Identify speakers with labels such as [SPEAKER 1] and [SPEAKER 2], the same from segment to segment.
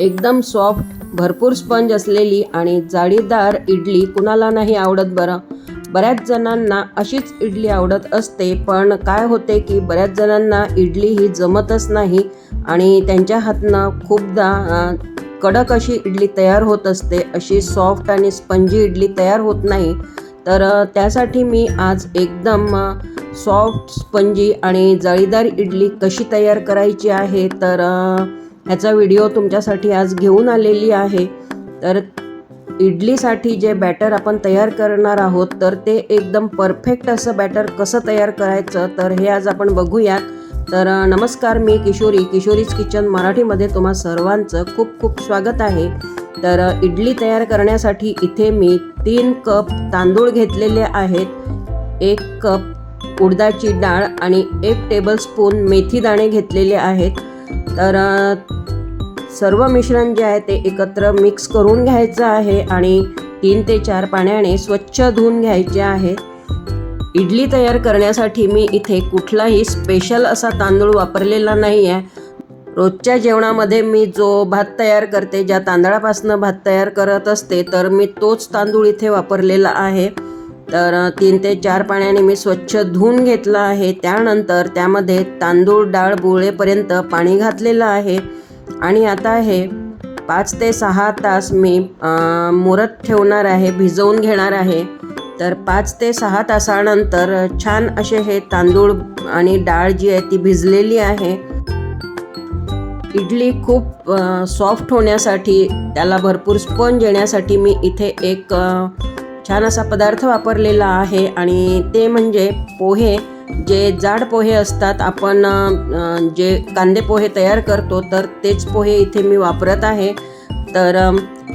[SPEAKER 1] एकदम सॉफ्ट भरपूर स्पंज असलेली आणि जाळीदार इडली कुणाला नाही आवडत बरं. बऱ्याच जणांना अशीच इडली आवडत असते पण काय होते की बऱ्याच जणांना इडली ही जमतच नाही आणि त्यांच्या हातनं खूपदा कडक अशी इडली तयार होत असते अशी सॉफ्ट आणि स्पंजी इडली तयार होत नाही. तर त्यासाठी मी आज एकदम सॉफ्ट स्पंजी आणि जाळीदार इडली कशी तयार करायची आहे तर ह्याचा व्हिडिओ तुमच्यासाठी आज घेऊन आलेली आहे. तर इडलीसाठी जे बॅटर आपण तयार करणार आहोत तर ते एकदम परफेक्ट असं बॅटर कसं तयार करायचं तर हे आज आपण बघूयात. तर नमस्कार मी किशोरी. किशोरीज किचन मराठीमध्ये तुम्हा सर्वांचं खूप खूप स्वागत आहे. तर इडली तयार करण्यासाठी इथे मी तीन कप तांदूळ घेतलेले आहेत. एक कप उडदाची डाळ आणि एक टेबलस्पून मेथी दाणे घेतलेले आहेत. तर सर्व मिश्रण जे आहे ते एकत्र मिक्स करून घ्यायचं आहे आणि तीन ते चार पाण्याने स्वच्छ धुवून घ्यायचे आहे. इडली तयार करण्यासाठी मी इथे कुठलाही स्पेशल असा तांदूळ वापरलेला नाही आहे रोजच्या जेवणामध्ये मी जो भात तयार करते ज्या तांदळापासून भात तयार करत असते तर मी तोच तांदूळ इथे वापरलेला आहे. तर तीन ते चार पाण्याने मी स्वच्छ धुवून घेतलं आहे. त्यानंतर त्यामध्ये तांदूळ डाळ बुळेपर्यंत पाणी घातलेलं आहे. आणि आता हे पाच ते सहा तास मी मुरत ठेवणार आहे भिजवून घेणार आहे. तर पाच ते सहा तासानंतर छान असे हे तांदूळ आणि डाळ जी आहे ती भिजलेली आहे. इडली खूप सॉफ्ट होण्यासाठी त्याला भरपूर स्पंज येण्यासाठी मी इथे एक छान असा पदार्थ वापरलेला आहे आणि ते म्हणजे पोहे. जे जाड पोहे असतात आपण जे कांदे पोहे तयार करतो तर तेच पोहे इथे मी वापरत आहे. तर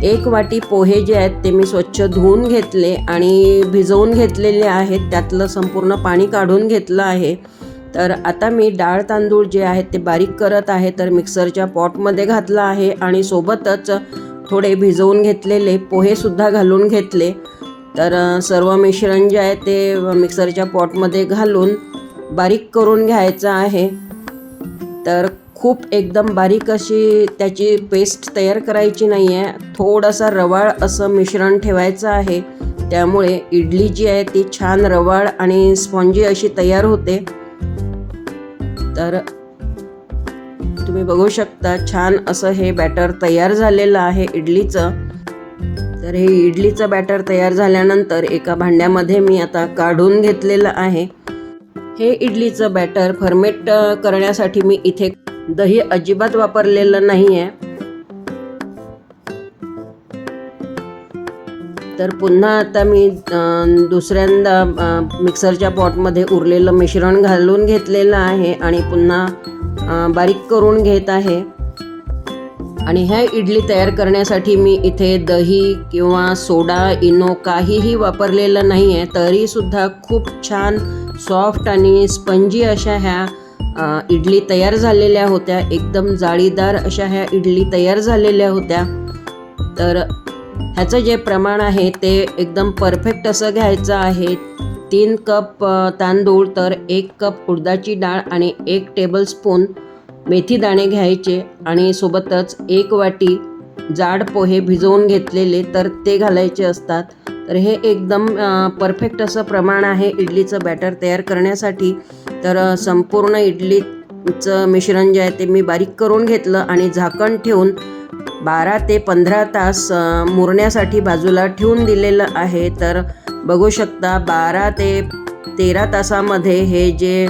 [SPEAKER 1] एक वाटी पोहे जे आहेत ते मी स्वच्छ धुवून घेतले आणि भिजवून घेतलेले आहेत. त्यातलं संपूर्ण पाणी काढून घेतलं आहे. तर आता मी डाळ तांदूळ जे आहेत ते बारीक करत आहे. तर मिक्सरच्या पॉटमध्ये घातलं आहे आणि सोबतच थोडे भिजवून घेतलेले पोहेसुद्धा घालून घेतले. तर सर्व मिश्रण जे आहे ते मिक्सरच्या पॉटमध्ये घालून बारीक करून घ्यायचं आहे. तर खूप एकदम बारीक अशी त्याची पेस्ट तयार करायची नाही आहे थोडासा रवाळ असं मिश्रण ठेवायचं आहे. त्यामुळे इडली जी आहे ती छान रवाळ आणि स्पॉन्जी अशी तयार होते. तर तुम्ही बघू शकता छान असं हे बॅटर तयार झालेलं आहे इडलीचं. तर हे इडलीचं बॅटर तयार झाल्यानंतर एका भांड्यामध्ये मी आता काढून घेतलेलं आहे. हे इडलीचं बॅटर फर्मेट करण्यासाठी मी इथे दही अजिबात वापरलेलं नाही आहे तर पुन्हा आता मी दुसऱ्यांदा मिक्सरच्या पॉटमध्ये उरलेलं मिश्रण घालून घेतलेलं आहे आणि पुन्हा बारीक करून घेत आहे. आणि ह्या इडली तयार करण्यासाठी मी इथे दही किंवा सोडा इनो काहीही वापरलेलं नाही आहे तरीसुद्धा खूप छान सॉफ्ट आणि स्पंजी अशा ह्या इडली तयार झालेल्या होत्या. एकदम जाळीदार अशा ह्या इडली तयार झालेल्या होत्या. तर ह्याचं जे प्रमाण आहे ते एकदम परफेक्ट असं घ्यायचं आहे. तीन कप तांदूळ तर एक कप उडदाची डाळ आणि एक टेबलस्पून मेथी दाणे घ्यायचे आणि सोबतच एक वाटी जाड पोहे भिजवून घेतलेले तर ते घालायचे असतात. तर हे एकदम परफेक्ट असं प्रमाण आहे इडलीचं बॅटर तयार करण्यासाठी. तर संपूर्ण इडलीचं मिश्रण जे आहे ते मी बारीक करून घेतलं आणि झाकण ठेवून बारा ते पंधरा तास मुरण्यासाठी बाजूला ठेवून दिलेलं आहे. तर बघू शकता बारा ते तेरा तासामध्ये हे जे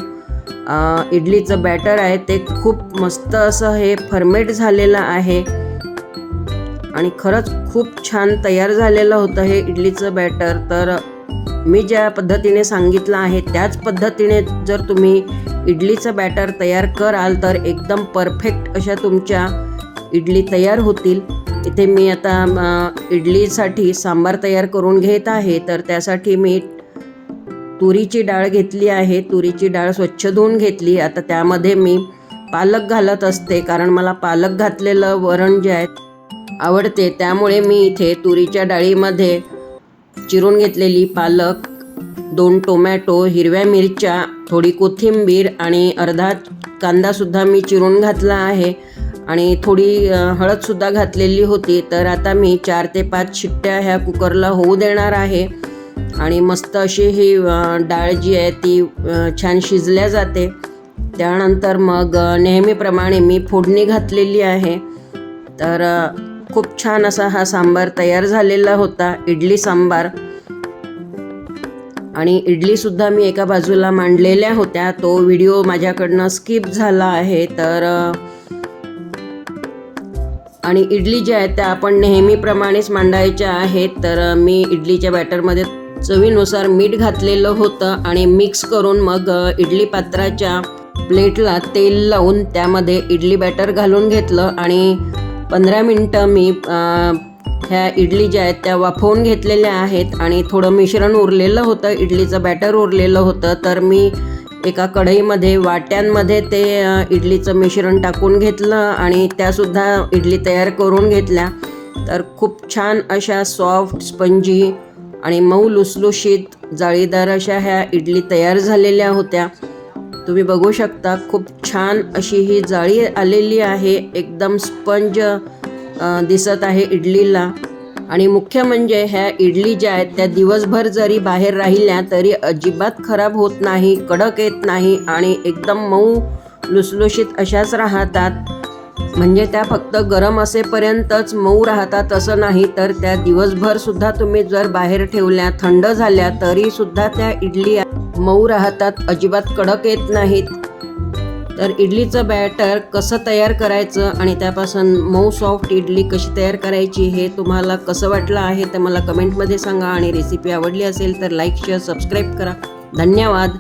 [SPEAKER 1] इडलीचं बॅटर आहे ते खूप मस्त असं हे फर्मेट झालेलं आहे. आणि खरंच खूप छान तयार झालेलं होतं हे इडलीचं बॅटर तर मी ज्या पद्धतीने सांगितलं आहे त्याच पद्धतीने जर तुम्ही इडलीचं बॅटर तयार कराल तर एकदम परफेक्ट अशा तुमच्या इडली तयार होतील. इथे मी आता इडलीसाठी सांबार तयार करून घेत आहे तर त्यासाठी मी तुरीची डाळ घेतली आहे. तुरीची डाळ स्वच्छ धुवून घेतली. आता त्यामध्ये मी पालक घालत असते कारण मला पालक घातलेलं वरण जे आहे आवडते. त्यामुळे मी इथे तुरीच्या डाळीमध्ये चिरून घेतलेली पालक दोन टोमॅटो हिरव्या मिरच्या थोडी कोथिंबीर आणि अर्धा कांदासुद्धा मी चिरून घातला आहे. आणि थोडी हळदसुद्धा घातलेली होती. तर आता मी चार ते पाच शिट्ट्या ह्या कुकरला होऊ देणार आहे. आणि मस्त अशी ही डाळ जी आहे ती छान शिजल्या जाते. त्यानंतर मग नेहमीप्रमाणे मी फोडणी घातलेली आहे. तर खूप छान असा हा सांबार तयार झालेला होता इडली सांबार. आणि इडलीसुद्धा मी एका बाजूला मांडलेल्या होत्या. तो व्हिडिओ माझ्याकडनं स्किप झाला आहे तर आणि इडली ज्या आहेत त्या आपण नेहमीप्रमाणेच मांडायच्या आहेत. तर मी इडलीच्या बॅटरमध्ये चवीनुसार मीठ घातलेलं होतं आणि मिक्स करून मग इडली पात्राच्या प्लेटला तेल लावून त्यामध्ये इडली बॅटर घालून घेतलं आणि पंधरा मिनटं मी ह्या इडली ज्या आहेत त्या वाफवून घेतलेल्या आहेत आणि थोडं मिश्रण उरलेलं होतं इडलीचं बॅटर उरलेलं होतं. तर मी एका कढईमध्ये वाट्यांमध्ये ते इडलीचं मिश्रण टाकून घेतलं आणि त्यासुद्धा इडली तयार करून घेतल्या. तर खूप छान अशा सॉफ्ट स्पंजी आणि मऊ लुसलुशीत जाळीदार अशा ह्या इडली तयार झालेल्या होत्या. तुम्ही बघू शकता खूप छान अशी ही जाळी आलेली आहे. एकदम स्पंज दिसत आहे इडलीला. आणि मुख्य म्हणजे ह्या इडली ज्या आहेत त्या दिवसभर जरी बाहेर राहिल्या तरी अजिबात खराब होत नाही कडक येत नाही आणि एकदम मऊ लुसलुशीत अशाच राहतात. म्हणजे त्या फक्त गरम असेपर्यंतच मऊ राहतात असं नाही तर त्या दिवसभर सुद्धा तुम्ही जर बाहेर ठेवल्या थंड झाल्या तरी सुद्धा त्या इडली मऊ राहतात अजिबात कडक येत नाहीत. तर इडलीचं बॅटर कसं तयार करायचं आणि त्यापासून मऊ सॉफ्ट इडली कशी तयार करायची हे तुम्हाला कसं वाटलं आहे ते मला कमेंटमध्ये सांगा आणि रेसिपी आवडली असेल तर लाईक शेअर सबस्क्राईब करा. धन्यवाद.